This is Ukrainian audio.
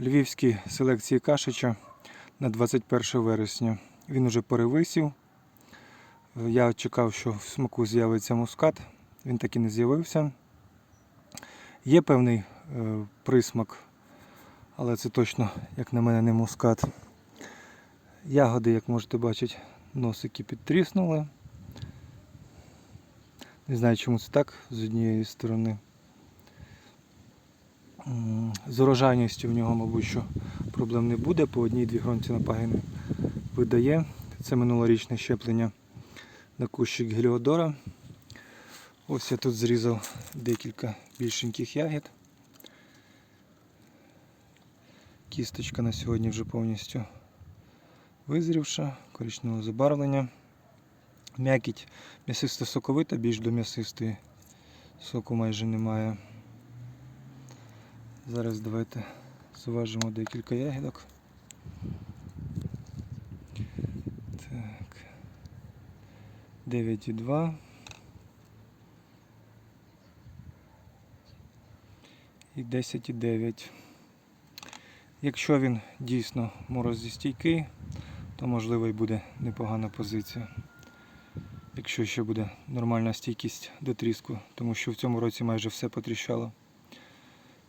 львівській селекції Кашича на 21 вересня. Він уже перевисів. Я чекав, що в смаку з'явиться мускат. Він так і не з'явився. Є певний е, присмак, але це точно, як на мене, не мускат. Ягоди, як можете бачити, носики підтріснули. Не знаю, чому це так з однієї сторони. З урожайністю в нього, мабуть, що проблем не буде. По одній-дві гронці на пагини видає. Це минулорічне щеплення на кущик Геліодора. Ось я тут зрізав декілька більшеньких ягід. Кісточка на сьогодні вже повністю визрівша, коричневого забарвлення. М'якіть м'ясисто соковита, більш до м'ясистої. Соку майже немає. Зараз давайте зважимо декілька ягідок. Так. 9,2. І 10,9. Якщо він дійсно морозостійкий, то можливо і буде непогана позиція. Якщо ще буде нормальна стійкість до тріску, тому що в цьому році майже все потріщало.